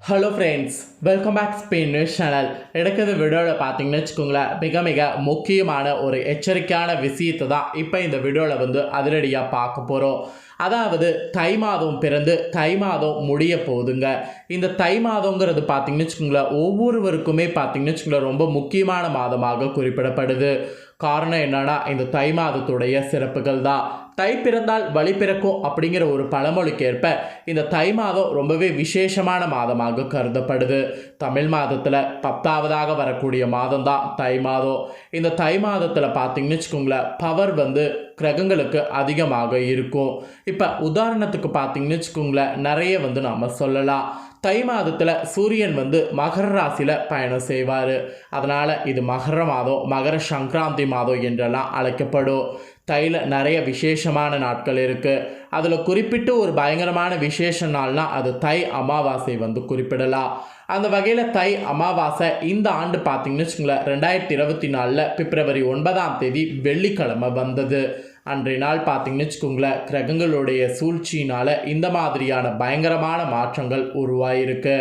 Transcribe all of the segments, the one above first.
Hello friends welcome back Spain news channel எடுக்கிறது வீடியோவில் பார்த்தீங்கன்னு வச்சுக்கோங்களேன் மிக மிக முக்கியமான ஒரு எச்சரிக்கையான விஷயத்தை தான் இப்போ இந்த வீடியோவில் வந்து அதிரடியாக பார்க்க போகிறோம் அதாவது தை மாதம் பிறந்து தை மாதம் முடிய போகுதுங்க. இந்த தை மாதங்கிறது பார்த்தீங்கன்னு வச்சுக்கோங்களேன் ஒவ்வொருவருக்குமே பார்த்தீங்கன்னு வச்சுக்கோங்களேன் ரொம்ப முக்கியமான மாதமாக குறிப்பிடப்படுது. காரணம் என்னன்னா இந்த தை மாதத்துடைய சிறப்புகள் தான் தை பிறந்தால் வழி பிறக்கும் அப்படிங்கிற ஒரு பழமொழிக்கு ஏற்ப இந்த தை மாதம் ரொம்பவே விசேஷமான மாதமாக கருதப்படுது. தமிழ் மாதத்தில் பத்தாவதாக வரக்கூடிய மாதம் தான் தை மாதம். இந்த தை மாதத்தில் பார்த்தீங்கன்னு வச்சுக்கோங்களேன் பவர் வந்து கிரகங்களுக்கு அதிகமாக இருக்கும். இப்போ உதாரணத்துக்கு பார்த்தீங்கன்னு வச்சுக்கோங்களேன் நிறைய வந்து நம்ம சொல்லலாம். தை மாதத்தில் சூரியன் வந்து மகர ராசியில் பயணம் செய்வார். அதனால் இது மகர மாதம் மகர சங்கராந்தி மாதம் என்றெல்லாம் அழைக்கப்படும். தையில் நிறைய விசேஷமான நாட்கள் இருக்குது அதில் குறிப்பிட்டு ஒரு பயங்கரமான விசேஷ நாள்னா அது தை அமாவாசை வந்து குறிப்பிடலாம். அந்த வகையில் தை அமாவாசை இந்த ஆண்டு பார்த்திங்கன்னு வச்சுங்களேன் ரெண்டாயிரத்தி இருபத்தி நாலில் பிப்ரவரி ஒன்பதாம் தேதி வெள்ளிக்கிழமை வந்தது. அன்றைய நாள் பார்த்திங்கன்னு வச்சுக்கோங்களேன் கிரகங்களுடைய சூழ்ச்சியினால் இந்த மாதிரியான பயங்கரமான மாற்றங்கள் உருவாயிருக்கு.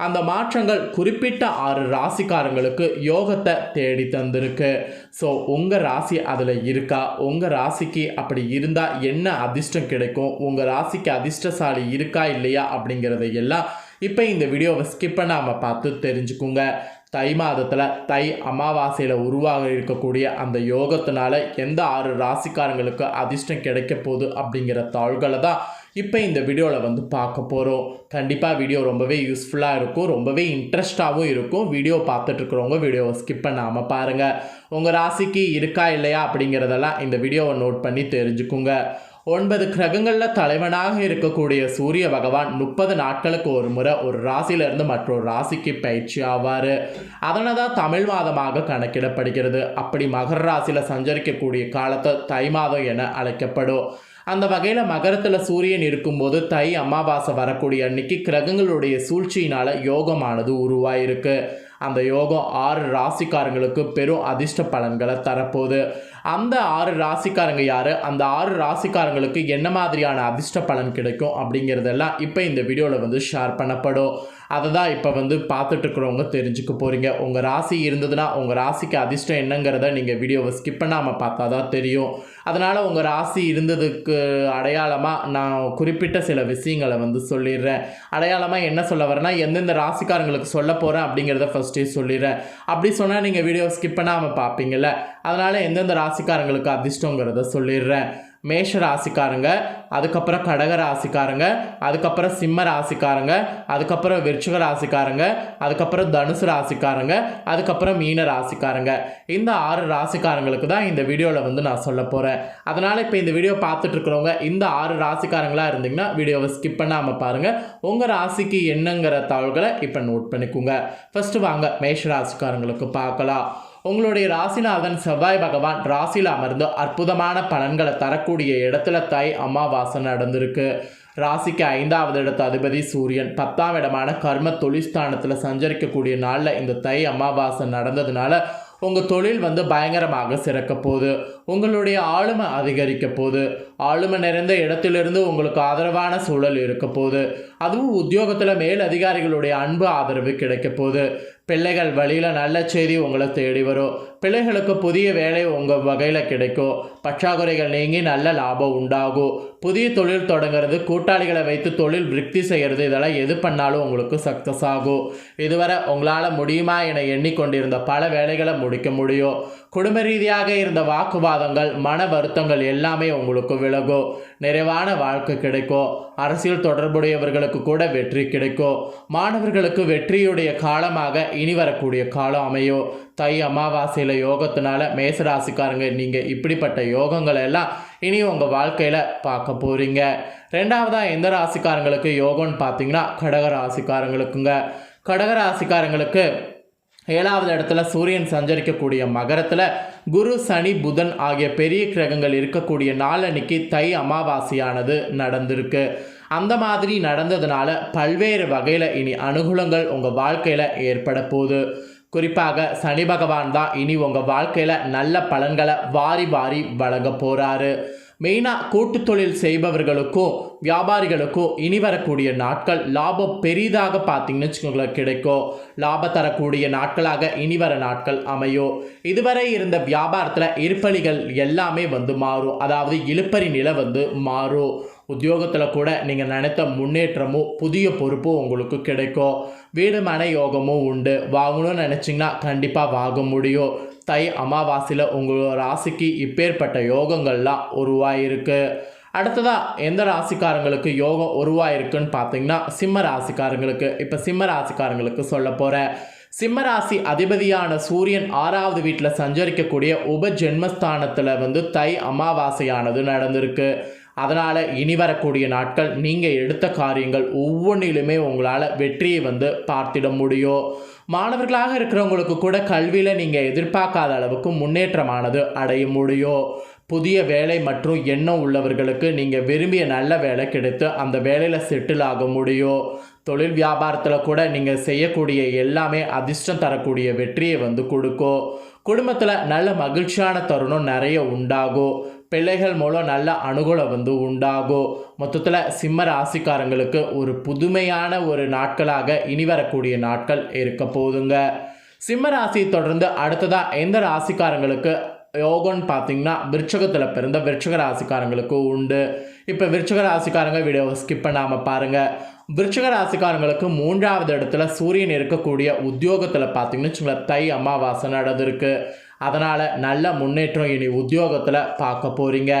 அந்த மாற்றங்கள் குறிப்பிட்ட ஆறு ராசிக்காரங்களுக்கு யோகத்தை தேடி தந்திருக்கு. ஸோ உங்கள் ராசி அதில் இருக்கா? உங்கள் ராசிக்கு அப்படி இருந்தால் என்ன அதிர்ஷ்டம் கிடைக்கும்? உங்கள் ராசிக்கு அதிர்ஷ்டசாலி இருக்கா இல்லையா அப்படிங்கிறத எல்லாம் இப்போ இந்த வீடியோவை ஸ்கிப் பண்ணாமல் பார்த்து தெரிஞ்சுக்குங்க. தை மாதத்தில் தை அமாவாசையில் உருவாக இருக்கக்கூடிய அந்த யோகத்தினால எந்த ஆறு ராசிக்காரங்களுக்கு அதிர்ஷ்டம் கிடைக்க போகுது அப்படிங்கிற தாள்களை தான் இப்போ இந்த வீடியோவில் வந்து பார்க்க போகிறோம் கண்டிப்பாக வீடியோ ரொம்பவே யூஸ்ஃபுல்லாக இருக்கும். ரொம்பவே இன்ட்ரெஸ்டாகவும் இருக்கும். வீடியோ பார்த்துட்ருக்குறவங்க வீடியோவை ஸ்கிப் பண்ணாமல் பாருங்கள் உங்கள் ராசிக்கு இருக்கா இல்லையா அப்படிங்கிறதெல்லாம் இந்த வீடியோவை நோட் பண்ணி தெரிஞ்சுக்குங்க. ஒன்பது கிரகங்களில் தலைவனாக இருக்கக்கூடிய சூரிய பகவான் முப்பது நாட்களுக்கு ஒரு முறை ஒரு ராசியிலிருந்து மற்றொரு ராசிக்கு பயிற்சி ஆவார். அதனை தான் தமிழ் மாதமாக கணக்கிடப்படுகிறது. அப்படி மகர ராசியில் சஞ்சரிக்கக்கூடிய காலத்தை தை மாதம் என அழைக்கப்படும். அந்த வகையில் மகரத்தில் சூரியன் இருக்கும்போது தை அமாவாசை வரக்கூடிய அன்னைக்கு கிரகங்களுடைய சூழ்ச்சியினால் யோகமானது உருவாயிருக்கு. அந்த யோகம் ஆறு ராசிக்காரங்களுக்கு பெரும் அதிர்ஷ்ட பலன்களை தரப்போகுது. அந்த ஆறு ராசிக்காரங்க யார்? அந்த ஆறு ராசிக்காரங்களுக்கு என்ன மாதிரியான அதிர்ஷ்ட பலன் கிடைக்கும் அப்படிங்கிறதெல்லாம் இப்போ இந்த வீடியோவில் வந்து ஷேர் பண்ணப்படும். அதை தான் இப்போ வந்து பார்த்துட்ருக்குறவங்க தெரிஞ்சுக்க போகிறீங்க உங்கள் ராசி இருந்ததுன்னா உங்கள் ராசிக்கு அதிர்ஷ்டம் என்னங்கிறத நீங்கள் வீடியோவை ஸ்கிப் பண்ணாமல் பார்த்தா தான் தெரியும். அதனால் உங்கள் ராசி இருந்ததுக்கு அடையாளமாக நான் குறிப்பிட்ட சில விஷயங்களை வந்து சொல்லிடுறேன். அடையாளமாக என்ன சொல்ல வரேன்னா எந்தெந்த ராசிக்காரங்களுக்கு சொல்ல போகிறேன் அப்படிங்கிறத ஃபஸ்ட்டே சொல்லிடுறேன். அப்படி சொன்னால் நீங்கள் வீடியோ ஸ்கிப் பண்ணாமல் பார்ப்பீங்கள்ல அதனால் எந்தெந்த ராசிக்காரங்களுக்கு அதிர்ஷ்டங்கிறத சொல்லிடுறேன். மேஷ ராசிக்காரங்க அதுக்கப்புறம் கடக ராசிக்காரங்க அதுக்கப்புறம் சிம்ம ராசிக்காரங்க அதுக்கப்புறம் விருச்சிக ராசிக்காரங்க அதுக்கப்புறம் தனுசு ராசிக்காரங்க அதுக்கப்புறம் மீன ராசிக்காரங்க. இந்த ஆறு ராசிக்காரங்களுக்கு தான் இந்த வீடியோவில் வந்து நான் சொல்ல போகிறேன் அதனால் இப்போ இந்த வீடியோ பார்த்துட்ருக்குறவங்க இந்த ஆறு ராசிக்காரங்களாக இருந்தீங்கன்னா வீடியோவை ஸ்கிப் பண்ணாமல் பாருங்கள் உங்கள் ராசிக்கு என்னங்கிற தகவல்களை இப்போ நோட் பண்ணிக்கோங்க. ஃபஸ்ட்டு வாங்க மேஷ ராசிக்காரங்களுக்கு பார்க்கலாம். உங்களுடைய ராசிநாதன் செவ்வாய் பகவான் ராசியில் அமர்ந்து அற்புதமான பலன்களை தரக்கூடிய இடத்துல தை அமாவாசை நடந்திருக்கு. ராசிக்கு ஐந்தாவது இடத்து அதிபதி சூரியன். பத்தாம் இடமான கர்ம தொழிற்ஸ்தானத்தில் சஞ்சரிக்கக்கூடிய நாளில் இந்த தை அமாவாசை நடந்ததுனால உங்கள் தொழில் வந்து பயங்கரமாக சிறக்க போகுது. உங்களுடைய ஆளுமை அதிகரிக்க போகுது. ஆளுமை நிறைந்த இடத்திலிருந்து உங்களுக்கு ஆதரவான சூழல் இருக்க போகுது. அதுவும் உத்தியோகத்தில் மேல் அதிகாரிகளுடைய அன்பு ஆதரவு கிடைக்க போகுது. பிள்ளைகள் வழியில் நல்ல செய்தி உங்களை தேடி வரும். பிள்ளைகளுக்கு புதிய வேலை உங்கள் வகையில் கிடைக்கும். பற்றாக்குறைகள் நீங்கி நல்ல லாபம் உண்டாகும். புதிய தொழில் தொடங்குறது கூட்டாளிகளை வைத்து தொழில் விருத்தி செய்கிறது இதெல்லாம் எது பண்ணாலும் உங்களுக்கு சக்ஸஸ் ஆகும். இதுவரை உங்களால் முடியுமா என எண்ணிக்கொண்டிருந்த பல வேலைகளை முடிக்க முடியும். குடும்ப ரீதியாக இருந்த வாக்குவாதங்கள் மன வருத்தங்கள் எல்லாமே உங்களுக்கு விலகும் நிறைவான வாழ்க்கை கிடைக்கும் அரசியல் தொடர்புடையவர்களுக்கு கூட வெற்றி கிடைக்கும் மாணவர்களுக்கு வெற்றியுடைய காலமாக இனி வரக்கூடிய காலம் அமையும் தை அமாவாசையில் யோகத்தினால மேசராசிக்காரங்க நீங்கள் இப்படிப்பட்ட யோகங்கள் எல்லாம் இனி உங்கள் வாழ்க்கையில் பார்க்க போகிறீங்க ரெண்டாவதாக எந்த ராசிக்காரங்களுக்கு யோகம்னு பார்த்தீங்கன்னா கடக ராசிக்காரங்களுக்குங்க. கடக ராசிக்காரங்களுக்கு ஏழாவது இடத்துல சூரியன் சஞ்சரிக்கக்கூடிய மகரத்தில் குரு சனி புதன் ஆகிய பெரிய கிரகங்கள் இருக்கக்கூடிய நாளன்னைக்கு தை அமாவாசையானது நடந்திருக்கு. அந்த மாதிரி நடந்ததுனால பல்வேறு வகையில் இனி அனுகூலங்கள் உங்கள் வாழ்க்கையில் ஏற்பட போகுது. குறிப்பாக சனி பகவான் தான் இனி உங்கள் வாழ்க்கையில் நல்ல பலன்களை வாரி வாரி வழங்க போகிறாரு மெயினாக கூட்டு தொழில் செய்பவர்களுக்கும் வியாபாரிகளுக்கும் இனி வரக்கூடிய நாட்கள் லாபம் பெரிதாக பார்த்தீங்கன்னு வச்சுக்கோங்களேன் கிடைக்கும். லாபம் தரக்கூடிய நாட்களாக இனி வர நாட்கள் அமையும். இதுவரை இருந்த வியாபாரத்தில் இருப்பலிகள் எல்லாமே வந்து மாறும். அதாவது இழுப்பறி நிலை வந்து மாறும். உத்தியோகத்தில் கூட நீங்கள் நினைத்த முன்னேற்றமும் புதிய பொறுப்பும் உங்களுக்கு கிடைக்கும். வீடு மன யோகமும் உண்டு. வாங்கணும்னு நினச்சிங்கன்னா கண்டிப்பாக வாங்க முடியும். தை அமாவாசையில் உங்களோட ராசிக்கு இப்பேற்பட்ட யோகங்கள்லாம் உருவாயிருக்கு. அடுத்ததாக எந்த ராசிக்காரங்களுக்கு யோகம் உருவாயிருக்குன்னு பார்த்தீங்கன்னா சிம்ம ராசிக்காரங்களுக்கு. இப்போ சிம்ம ராசிக்காரங்களுக்கு சொல்ல போகிறேன் சிம்மராசி அதிபதியான சூரியன் ஆறாவது வீட்டில் சஞ்சரிக்கக்கூடிய உப ஜென்மஸ்தானத்தில் வந்து தை அமாவாசையானது நடந்திருக்கு. அதனால் இனி வரக்கூடிய நாட்கள் நீங்கள் எடுத்த காரியங்கள் ஒவ்வொன்றிலுமே உங்களால் வெற்றியை வந்து பார்த்திட முடியும். மாணவர்களாக இருக்கிறவங்களுக்கு கூட கல்வியில் நீங்கள் எதிர்பார்க்காத அளவுக்கு முன்னேற்றமானது அடைய முடியும். புதிய வேலை மற்றும் எண்ணம் உள்ளவர்களுக்கு நீங்கள் விரும்பிய நல்ல வேலை கிடைத்து அந்த வேலையில் செட்டில் ஆக முடியும். தொழில் வியாபாரத்தில் கூட நீங்கள் செய்யக்கூடிய எல்லாமே அதிர்ஷ்டம் தரக்கூடிய வெற்றியை வந்து கொடுக்கும். குடும்பத்தில் நல்ல மகிழ்ச்சியான தருணம் நிறைய உண்டாகும். பிள்ளைகள் மூலம் நல்ல அனுகூலம் வந்து உண்டாகும் மொத்தத்தில் சிம்ம ராசிக்காரங்களுக்கு ஒரு புதுமையான ஒரு நாட்களாக இனி வரக்கூடிய நாட்கள் இருக்க போதுங்க சிம்ம ராசி தொடர்ந்து அடுத்ததாக எந்த ராசிக்காரங்களுக்கு? யோகம்னு பார்த்தீங்கன்னா விருச்சகத்தில் பிறந்த விருச்சக ராசிக்காரங்களுக்கு உண்டு. இப்போ விருச்சக ராசிக்காரங்க வீடியோவை ஸ்கிப் பண்ணாமல் பாருங்கள் விருச்சக ராசிக்காரங்களுக்கு மூன்றாவது இடத்துல சூரியன் இருக்கக்கூடிய உத்தியோகத்தில் பார்த்தீங்கன்னு வச்சுங்களேன் தை அமாவாசை நடந்திருக்கு. அதனால் நல்ல முன்னேற்றம் இனி உத்தியோகத்தில் பார்க்க போகிறீங்க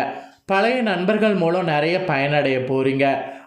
பழைய நண்பர்கள் மூலம் நிறைய பயனடைய போகிறீங்க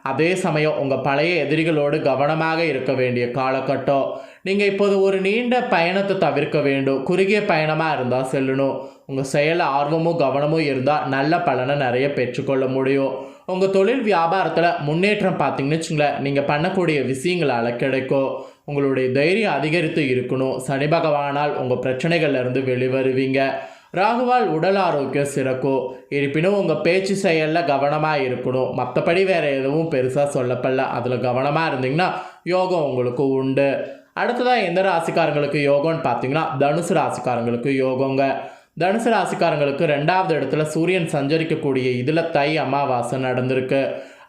அதே சமயம் உங்கள் பழைய எதிரிகளோடு கவனமாக இருக்க வேண்டிய காலகட்டம். நீங்கள் இப்போது ஒரு நீண்ட பயணத்தை தவிர்க்க வேண்டும். குறுகிய பயணமாக இருந்தால் செல்லணும். உங்கள் செயல் ஆர்வமும் கவனமும் இருந்தால் நல்ல பலனை நிறைய பெற்றுக்கொள்ள முடியும். உங்கள் தொழில் வியாபாரத்தில் முன்னேற்றம் பார்த்தீங்கன்னு வச்சுங்களேன் நீங்கள் பண்ணக்கூடிய விஷயங்களால் கிடைக்கும். உங்களுடைய தைரியம் அதிகரித்து இருக்கணும். சனி பகவானால் உங்கள் பிரச்சனைகள்லேருந்து வெளிவருவீங்க. ராகுவால் உடல் ஆரோக்கியம் சிறக்கும். இருப்பினும் உங்கள் பேச்சு செயலில் கவனமாக இருக்கணும். மற்றபடி வேறு எதுவும் பெருசாக சொல்லப்படல. அதில் கவனமாக இருந்தீங்கன்னா யோகம் உங்களுக்கு உண்டு. அடுத்ததாக எந்த ராசிக்காரங்களுக்கு யோகம்னு பார்த்தீங்கன்னா தனுசு ராசிக்காரங்களுக்கு யோகங்க. தனுசு ராசிக்காரங்களுக்கு ரெண்டாவது இடத்துல சூரியன் சஞ்சரிக்கக்கூடிய இதில் தை அமாவாசை நடந்திருக்கு.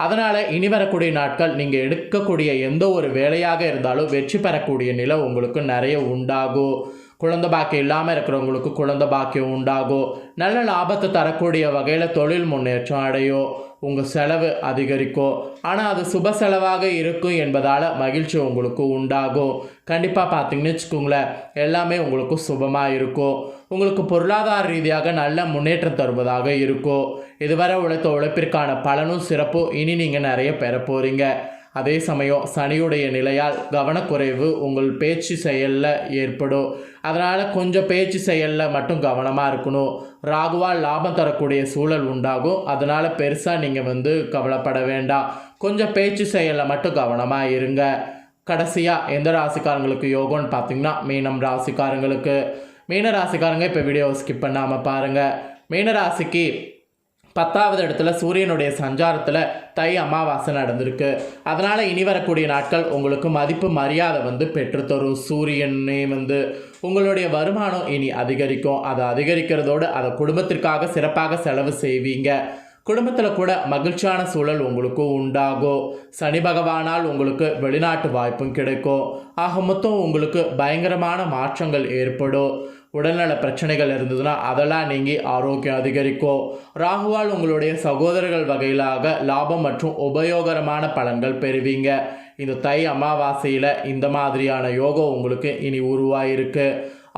அதனால் இனி வரக்கூடிய நாட்கள் நீங்கள் எடுக்கக்கூடிய எந்த ஒரு வேலையாக இருந்தாலும் வெற்றி பெறக்கூடிய நிலை உங்களுக்கு நிறைய உண்டாகும். குழந்த பாக்கியம் இல்லாமல் இருக்கிறவங்களுக்கு குழந்த பாக்கியம் உண்டாகும். நல்ல லாபத்தை தரக்கூடிய வகையில் தொழில் முன்னேற்றம் அடையும். உங்கள் செலவு அதிகரிக்கும். ஆனால் அது சுப செலவாக இருக்கும் என்பதால் மகிழ்ச்சி உங்களுக்கு உண்டாகும். கண்டிப்பாக பார்த்தீங்கன்னு வச்சுக்கோங்களேன் எல்லாமே உங்களுக்கு சுபமாக இருக்கும். உங்களுக்கு பொருளாதார ரீதியாக நல்ல முன்னேற்றம் தருவதாக இருக்கும் இதுவரை உழைத்த உழைப்பிற்கான பலனும் சிறப்பும் இனி நீங்கள் நிறைய பெற போகிறீங்க அதே சமயம் சனியுடைய நிலையால் கவனக்குறைவு உங்கள் பேச்சு செயலில் ஏற்படும். அதனால் கொஞ்சம் பேச்சு செயலில் மட்டும் கவனமாக இருக்கணும். ராகுவால் லாபம் தரக்கூடிய சூழல் உண்டாகும். அதனால் பெருசாக நீங்கள் வந்து கவலைப்பட வேண்டாம். கொஞ்சம் பேச்சு செயலில் மட்டும் கவனமாக இருங்க. கடைசியாக எந்த ராசிக்காரங்களுக்கு யோகம்னு பார்த்தீங்கன்னா மீனம் ராசிக்காரங்களுக்கு. மீனராசிக்காரங்க இப்போ வீடியோவை ஸ்கிப் பண்ணாமல் பாருங்கள் மீனராசிக்கு பத்தாவது இடத்துல சூரியனுடைய சஞ்சாரத்தில் தை அமாவாசை நடந்திருக்கு. அதனால் இனி வரக்கூடிய நாட்கள் உங்களுக்கு மதிப்பு மரியாதை வந்து பெற்றுத்தரும் சூரியனே வந்து உங்களுடைய வருமானம் இனி அதிகரிக்கும். அதை அதிகரிக்கிறதோடு அதை குடும்பத்திற்காக சிறப்பாக செலவு செய்வீங்க. குடும்பத்தில் கூட மகிழ்ச்சியான சூழல் உங்களுக்கு உண்டாகும். சனி பகவானால் உங்களுக்கு வெளிநாட்டு வாய்ப்பும் கிடைக்கும். ஆக மொத்தம் உங்களுக்கு பயங்கரமான மாற்றங்கள் ஏற்படும். உடல்நல பிரச்சனைகள் இருந்ததுன்னா அதெல்லாம் நீங்கி ஆரோக்கியம் அதிகரிக்கும். ராகுவால் உங்களுடைய சகோதரர்கள் வகையிலாக லாபம் மற்றும் உபயோகரமான பலன்கள் பெறுவீங்க. இந்த தை அமாவாசையில் இந்த மாதிரியான யோகம் உங்களுக்கு இனி உருவாயிருக்கு.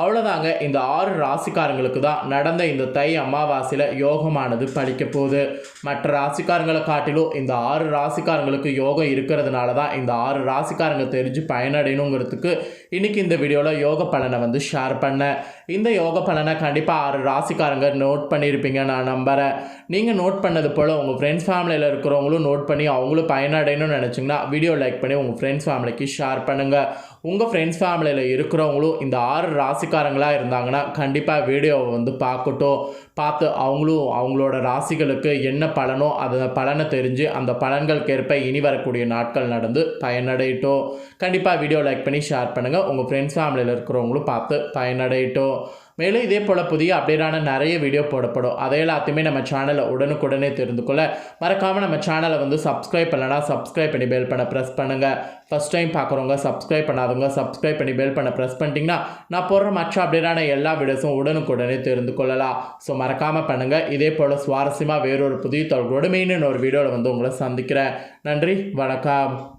அவ்வளோதாங்க இந்த ஆறு ராசிக்காரங்களுக்கு தான் நடந்த இந்த தை அமாவாசையில் யோகமானது பழிக்க போகுது. மற்ற ராசிக்காரங்களை காட்டிலும் இந்த ஆறு ராசிக்காரங்களுக்கு யோகம் இருக்கிறதுனால தான் இந்த ஆறு ராசிக்காரங்க தெரிஞ்சு பயனடையணுங்கிறதுக்கு இன்றைக்கி இந்த வீடியோவில் யோக பலனை வந்து ஷேர் பண்ணேன். இந்த யோக பலனை கண்டிப்பாக ஆறு ராசிக்காரங்க நோட் பண்ணியிருப்பீங்க. நான் நம்புகிறேன் நீங்கள் நோட் பண்ணது போல் உங்கள் ஃப்ரெண்ட்ஸ் ஃபேமிலியில் இருக்கிறவங்களும் நோட் பண்ணி அவங்களும் பயனடையணும்னு நினச்சிங்கன்னா வீடியோ லைக் பண்ணி உங்கள் ஃப்ரெண்ட்ஸ் ஃபேமிலிக்கு ஷேர் பண்ணுங்கள் உங்கள் ஃப்ரெண்ட்ஸ் ஃபேமிலியில் இருக்கிறவங்களும் இந்த ஆறு ராசி ராசிக்காரங்களாக இருந்தாங்கன்னா கண்டிப்பாக வீடியோவை வந்து பார்க்கட்டும். பார்த்து அவங்களும் அவங்களோட ராசிகளுக்கு என்ன பலனோ அதை பலனை தெரிஞ்சு அந்த பலன்களுக்கேற்ப இனி வரக்கூடிய நாட்கள் நடந்து பயனடையட்டும். கண்டிப்பாக வீடியோ லைக் பண்ணி ஷேர் பண்ணுங்கள் உங்கள் ஃப்ரெண்ட்ஸ் ஃபேமிலியில் இருக்கிறவங்களும் பார்த்து பயனடையட்டும். மேலும் இதே போல் புதிய அப்டேட்டான நிறைய வீடியோ போடப்படும். அதை எல்லாத்தையுமே நம்ம சேனலை உடனுக்குடனே தெரிந்து கொள்ள மறக்காமல் நம்ம சேனலை வந்து சப்ஸ்கிரைப் பண்ணலனா சப்ஸ்கிரைப் பண்ணி பெல் பண்ண ப்ரெஸ் பண்ணுங்கள் ஃபஸ்ட் டைம் பார்க்குறவங்க சப்ஸ்கிரைப் பண்ணாதவங்க சப்ஸ்கிரைப் பண்ணி பெல் பண்ண ப்ரெஸ் பண்ணிட்டீங்கன்னா நான் போடுற மற்ற அப்டேட்டான எல்லா வீடியோஸும் உடனுக்குடனே தெரிந்து கொள்ளலாம். ஸோ மறக்காமல் பண்ணுங்கள் இதே போல் சுவாரஸ்யமாக வேறொரு புதிய தொடர்களோடு மெயின் ஒரு வீடியோவில் வந்து உங்களை சந்திக்கிறேன். நன்றி. வணக்கம்.